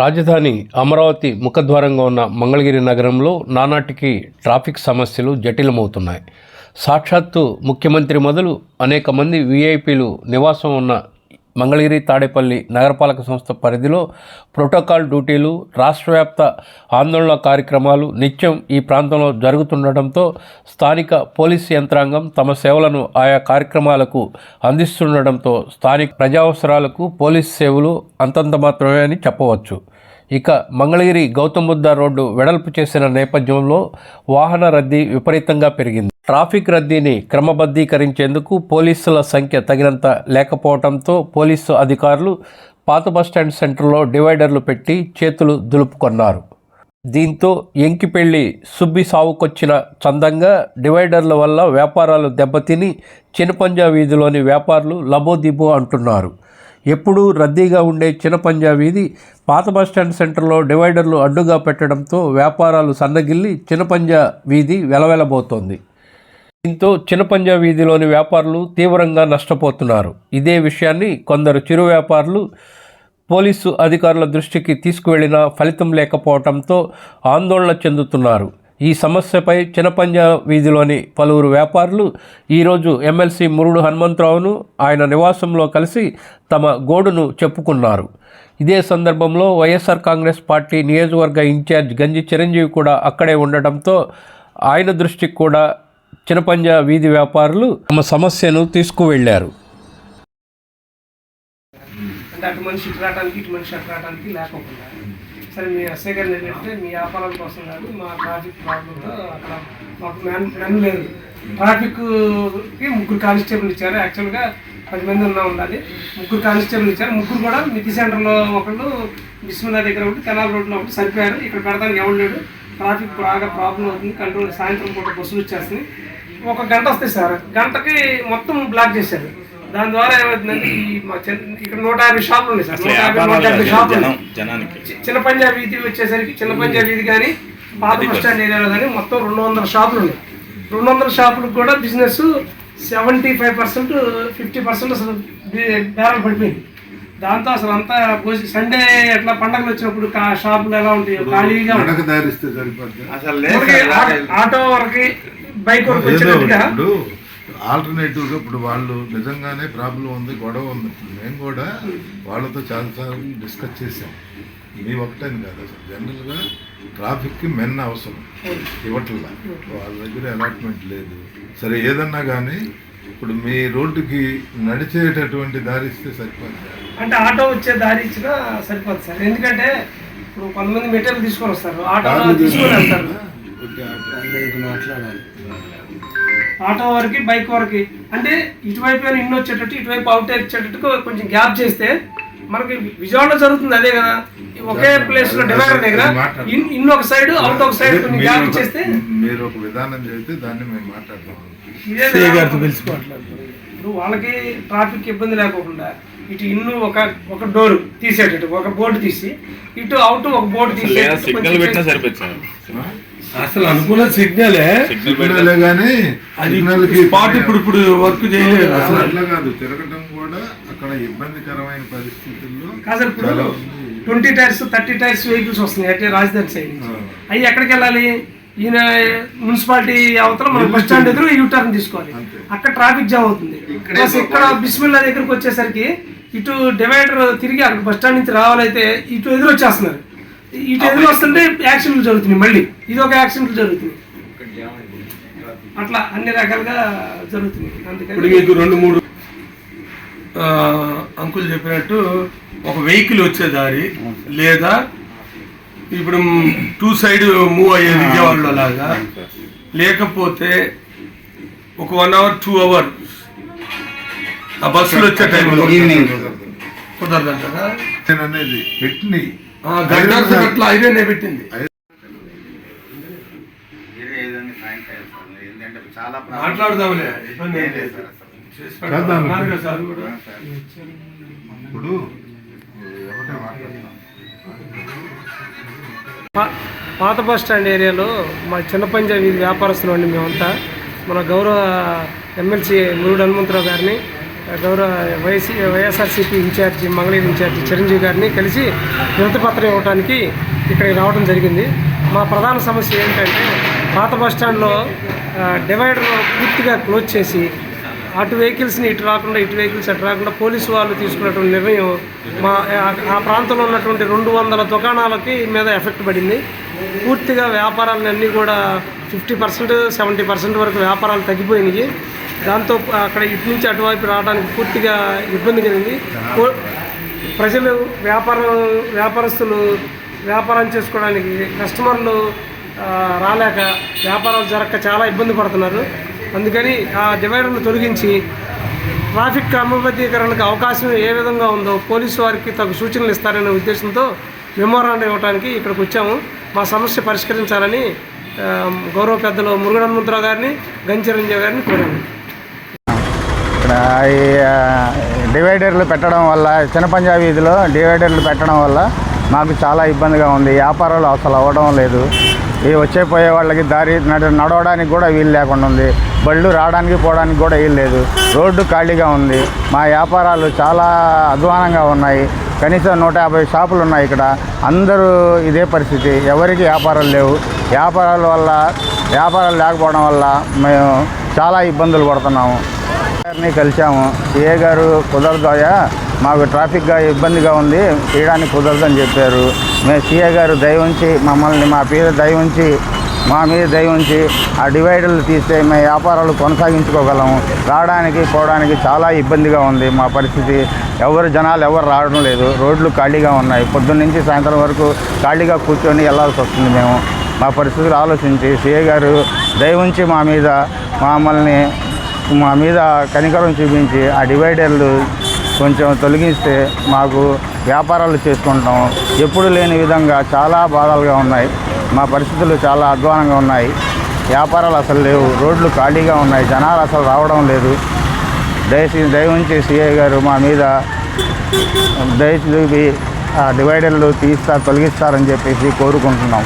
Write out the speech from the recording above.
రాజధాని అమరావతి ముఖద్వారంగా ఉన్న మంగళగిరి నగరంలో నానాటికి ట్రాఫిక్ సమస్యలు జటిలమవుతున్నాయి. సాక్షాత్తు ముఖ్యమంత్రి మొదలు అనేక మంది వీఐపీలు నివాసం ఉన్న మంగళగిరి తాడేపల్లి నగరపాలక సంస్థ పరిధిలో ప్రోటోకాల్ డ్యూటీలు రాష్ట్రవ్యాప్త ఆందోళన కార్యక్రమాలు నిత్యం ఈ ప్రాంతంలో జరుగుతుండటంతో స్థానిక పోలీస్ యంత్రాంగం తమ సేవలను ఆయా కార్యక్రమాలకు అందిస్తుండటంతో స్థానిక ప్రజావసరాలకు పోలీస్ సేవలు అంతంత మాత్రమే అని చెప్పవచ్చు. ఇక మంగళగిరి గౌతమ్ బుద్ధ రోడ్డు వెడల్పు చేసిన నేపథ్యంలో వాహన రద్దీ విపరీతంగా పెరిగింది. ట్రాఫిక్ రద్దీని క్రమబద్ధీకరించేందుకు పోలీసుల సంఖ్య తగినంత లేకపోవడంతో పోలీసు అధికారులు పాత బస్టాండ్ సెంటర్లో డివైడర్లు పెట్టి చేతులు దులుపుకొన్నారు. దీంతో ఎంకిపెళ్ళి సుబ్బి సావుకొచ్చిన చందంగా డివైడర్ల వల్ల వ్యాపారాలు దెబ్బతిని చినపంజా వీధిలోని వ్యాపారులు లబోదిబో అంటున్నారు. ఎప్పుడూ రద్దీగా ఉండే చినపంజా వీధి పాత బస్టాండ్ సెంటర్లో డివైడర్లు అడ్డుగా పెట్టడంతో వ్యాపారాలు సన్నగిల్లి చినపంజా వీధి వెలవెలబోతోంది. దీంతో చినపంజా వీధిలోని వ్యాపారులు తీవ్రంగా నష్టపోతున్నారు. ఇదే విషయాన్ని కొందరు చిరు వ్యాపారులు పోలీసు అధికారుల దృష్టికి తీసుకువెళ్ళినా ఫలితం లేకపోవడంతో ఆందోళన చెందుతున్నారు. ఈ సమస్యపై చినపంజా వీధిలోని పలువురు వ్యాపారులు ఈరోజు ఎమ్మెల్సీ మురుడు హనుమంతరావును ఆయన నివాసంలో కలిసి తమ గోడును చెప్పుకున్నారు. ఇదే సందర్భంలో వైఎస్ఆర్ కాంగ్రెస్ పార్టీ నియోజకవర్గ ఇన్ఛార్జ్ గంజి చిరంజీవి కూడా అక్కడే ఉండటంతో ఆయన దృష్టికి కూడా చినపంజా వీధి వ్యాపారులు తమ సమస్యను తీసుకువెళ్ళారు. అంటే అటు మనిషి ఇటు రావడానికి ఇటు మనిషి అటు రావడానికి లేకోకుండా సరే మీ ఎస్ఐ గారు ఏంటంటే మీ వ్యాపారాల కోసం కాదు మా ట్రాఫిక్ ప్రాబ్లంతో అక్కడ మాకు మ్యాన్ మ్యాన్ లేదు. ట్రాఫిక్కి ముగ్గురు కానిస్టేబుల్ ఇచ్చారు. యాక్చువల్గా పది మంది ఉన్నా ఉండాలి. ముగ్గురు కానిస్టేబుల్ ఇచ్చారు. ముగ్గురు కూడా మితి సెంటర్లో ఒకళ్ళు బిస్మిల్లా దగ్గర ఒకటి కెనాల్ రోడ్లో ఒకటి సరిపోయారు. ఇక్కడ పెడతానికి ఎవరు లేడు. ట్రాఫిక్ బాగా ప్రాబ్లం అవుతుంది. కంట్రోల్ సాయంత్రం పూట బస్సులు వచ్చేస్తున్నాయి. ఒక గంట వస్తాయి సార్. గంటకి మొత్తం బ్లాక్ చేశారు. దాని ద్వారా ఏమవుతుందంటే ఈ మా ఇక్కడ నూట యాభై షాపులు ఉన్నాయి సార్. నూట యాభై నూట డెబ్బై షాపులు. చిన్న పంజాబ్ వీధి వచ్చేసరికి చిన్న పంజాబ్ వీధి కానీ పాత బస్ స్టాండ్ ఏరియాలో కానీ మొత్తం రెండు వందల షాపులు ఉన్నాయి. రెండు వందల షాపులకు కూడా business seventy five percent fifty percent అసలు బేరాలు పడిపోయింది. దాంతో అసలు అంతా పోసి- సండే ఎట్లా పండగలు వచ్చినప్పుడు షాపులు ఎలా ఉంటాయి ఖాళీగా ఆటో వరకు బైక్ వరకు వచ్చినట్టుగా ఇప్పుడు ఆల్టర్నేటివ్గా ఇప్పుడు వాళ్ళు నిజంగానే ప్రాబ్లం ఉంది గొడవ ఉంది. ఇప్పుడు మేము కూడా వాళ్ళతో చాలాసార్లు డిస్కస్ చేసాం మీ ఒకటని కాదు అసలు జనరల్గా ట్రాఫిక్కి మెన్ అవసరం. ఇవ్వట్లా. వాళ్ళ దగ్గర అలాట్మెంట్ లేదు. సరే ఏదన్నా కానీ ఇప్పుడు మీ రోడ్డుకి నడిచేటటువంటి దారి ఇస్తే సరిపోద్ది అంటే ఆటో వచ్చే దారి ఇచ్చినా సరిపోతుంది సార్. ఎందుకంటే ఇప్పుడు కొంతమంది మెటీరియల్ తీసుకొని వస్తారు. ఆటోలో తీసుకొని వెళ్తారు. ఆటో వరకు బైక్ వరకు. అంటే ఇటువైపు అయినా ఇన్ని వచ్చేటట్టు ఇటువైపు అవుట్ వచ్చేటట్టు కొంచెం గ్యాప్ చేస్తే మనకి విజయవాడలో జరుగుతుంది అదే కదా. ఒకే ప్లేస్లో డివైడర్ దగ్గర ఇన్ ఇన్ ఒక సైడ్ అవుట్ ఒక సైడ్ కొంచెం గ్యాప్ ఇచ్చేస్తే మీరు ఒక విధానం చెబితే దాన్ని మేము విధానం. ఇప్పుడు వాళ్ళకి ట్రాఫిక్ ఇబ్బంది లేకోకుండా ఇటు ఇన్ను ఒక ఒక డోర్ తీసేటట్టు ఒక బోర్డు తీసి ఇటు అవుట్ ఒక బోర్డు తీసి సిగ్నల్ పెట్టినా సరిపోతుంది సార్. అసలు అనుకున్న సిగ్నలే? సిగ్నల్ కానీ అది సిగ్నల్కి స్పాట్ ఇప్పుడు ఇప్పుడు వర్క్ చేయలేదు. అసలు అట్లా కాదు. తిరగటం కూడా అక్కడ ఇబ్బందికరమైన పరిస్థితుల్లో కాదు ఇప్పుడు. Twenty tyres thirty tyres vehicles వస్తున్నాయి అంటే రాజధాని సైడ్ అవి ఎక్కడికి వెళ్ళాలి ఈయన మున్సిపాలిటీ అవతల మన బస్ స్టాండ్ ఎదురు యూ టర్న్ తీసుకోవాలి. అక్కడ ట్రాఫిక్ జామ్ అవుతుంది. ప్లస్ ఇక్కడ బిస్మిల్లా దగ్గరకు వచ్చేసరికి ఇటు డివైడర్ తిరిగి అక్కడ బస్ స్టాండ్ నుంచి రావాలైతే ఇటు ఎదురు వచ్చేస్తున్నారు. ఇటు ఎదురు వస్తుంటే యాక్సిడెంట్లు జరుగుతున్నాయి మళ్ళీ. ఇది ఒక యాక్సిడెంట్లు జరుగుతుంది అట్లా అన్ని రకాలుగా జరుగుతున్నాయి. ఇప్పుడు అందుకని మీకు రెండు మూడు అంకుల్ చెప్పినట్టు ఒక వెహికల్ వచ్చే దారి లేదా ఇప్పుడు టూ సైడ్ మూవ్ అయ్యే విజయవాడలో లాగా లేకపోతే ఒక వన్ అవర్ టూ అవర్ ఆ బస్సులు వచ్చే టైంలో కుదరదంటారా? నేను అనేది పెట్టిని పెట్టింది మాట్లాడదాంలే. ఇప్పుడు పాత బస్ స్టాండ్ ఏరియాలో మా చిన్న పంజాబ్ వ్యాపారస్తులు అండి మేమంతా. మన గౌరవ ఎమ్మెల్సీ మురుడు హనుమంతరావు గారిని గౌరవ YC YSRCP incharge Mangalagiri incharge Chiranjeevi గారిని కలిసి వినతిపత్రం ఇవ్వడానికి ఇక్కడికి రావడం జరిగింది. మా ప్రధాన సమస్య ఏంటంటే పాత బస్ స్టాండ్లో డివైడర్ పూర్తిగా క్లోజ్ చేసి అటు వెహికల్స్ని ఇటు రాకుండా ఇటు వెహికల్స్ అటు రాకుండా పోలీసు వాళ్ళు తీసుకున్నటువంటి నిర్ణయం మా ఆ ప్రాంతంలో ఉన్నటువంటి రెండు వందల దుకాణాలకి మీద ఎఫెక్ట్ పడింది. పూర్తిగా వ్యాపారాలన్నీ కూడా ఫిఫ్టీ పర్సెంట్ సెవెంటీ పర్సెంట్ వరకు వ్యాపారాలు తగ్గిపోయినాయి. దాంతో అక్కడ ఇటు నుంచి అటువైపు రావడానికి పూర్తిగా ఇబ్బంది కలిగింది. పో- ప్రజలు వ్యాపారం వ్యాపారస్తులు వ్యాపారం చేసుకోవడానికి కస్టమర్లు రాలేక వ్యాపారాలు జరగక చాలా ఇబ్బంది పడుతున్నారు. అందుకని ఆ డివైడర్ను తొలగించి ట్రాఫిక్ క్రమబద్ధీకరణకు అవకాశం ఏ విధంగా ఉందో పోలీసు వారికి తగు సూచనలు ఇస్తారనే ఉద్దేశంతో మెమోరాండం ఇవ్వడానికి ఇక్కడికి వచ్చాము. మా సమస్య పరిష్కరించాలని గౌరవ పెద్దలు మురుగన్ హనుమంతరావు గారిని గంచిరంజీవి గారిని కోరాము. ఇక్కడ ఈ డివైడర్లు పెట్టడం వల్ల చిన్న పంజాబ్ వీధిలో డివైడర్లు పెట్టడం వల్ల మాకు చాలా ఇబ్బందిగా ఉంది. వ్యాపారాలు అసలు అవ్వడం లేదు. ఈ వచ్చే పోయే వాళ్ళకి దారి నడ నడవడానికి కూడా వీలు లేకుండా ఉంది. బళ్ళు రావడానికి పోవడానికి కూడా వీలు లేదు. రోడ్డు ఖాళీగా ఉంది. మా వ్యాపారాలు చాలా అధ్వానంగా ఉన్నాయి. కనీసం నూట యాభై షాపులు ఉన్నాయి ఇక్కడ. అందరూ ఇదే పరిస్థితి. ఎవరికి వ్యాపారాలు లేవు. వ్యాపారాల వల్ల వ్యాపారాలు లేకపోవడం వల్ల మేము చాలా ఇబ్బందులు పడుతున్నాము. గారిని కలిసాము సిఏ గారు కుదరదాయా? మాకు ట్రాఫిక్గా ఇబ్బందిగా ఉంది. తీయడానికి కుదరదని చెప్పారు. మేము సిఏ గారు దయ ఉంచి మమ్మల్ని మా పేరు దయ ఉంచి మా మీద దయ ఉంచి ఆ డివైడర్లు తీస్తే మేము వ్యాపారాలు కొనసాగించుకోగలము. రావడానికి పోవడానికి చాలా ఇబ్బందిగా ఉంది మా పరిస్థితి. ఎవరు జనాలు ఎవరు రావడం లేదు. రోడ్లు ఖాళీగా ఉన్నాయి. పొద్దున్న నుంచి సాయంత్రం వరకు ఖాళీగా కూర్చొని వెళ్ళాల్సి వస్తుంది మేము. మా పరిస్థితులు ఆలోచించి సిఏ గారు దయ ఉంచి మా మీద మమ్మల్ని మా మీద కనికరం చూపించి ఆ డివైడర్లు కొంచెం తొలగిస్తే మాకు వ్యాపారాలు చేసుకుంటాం. ఎప్పుడు లేని విధంగా చాలా బాధలుగా ఉన్నాయి. మా పరిస్థితులు చాలా అధ్వానంగా ఉన్నాయి. వ్యాపారాలు అసలు లేవు. రోడ్లు ఖాళీగా ఉన్నాయి. జనాలు అసలు రావడం లేదు. దయచేసి దయ ఉంచి సిఐ గారు మా మీద దయచేసి ఆ డివైడర్లు తీస్తారు తొలగిస్తారని చెప్పేసి కోరుకుంటున్నాం.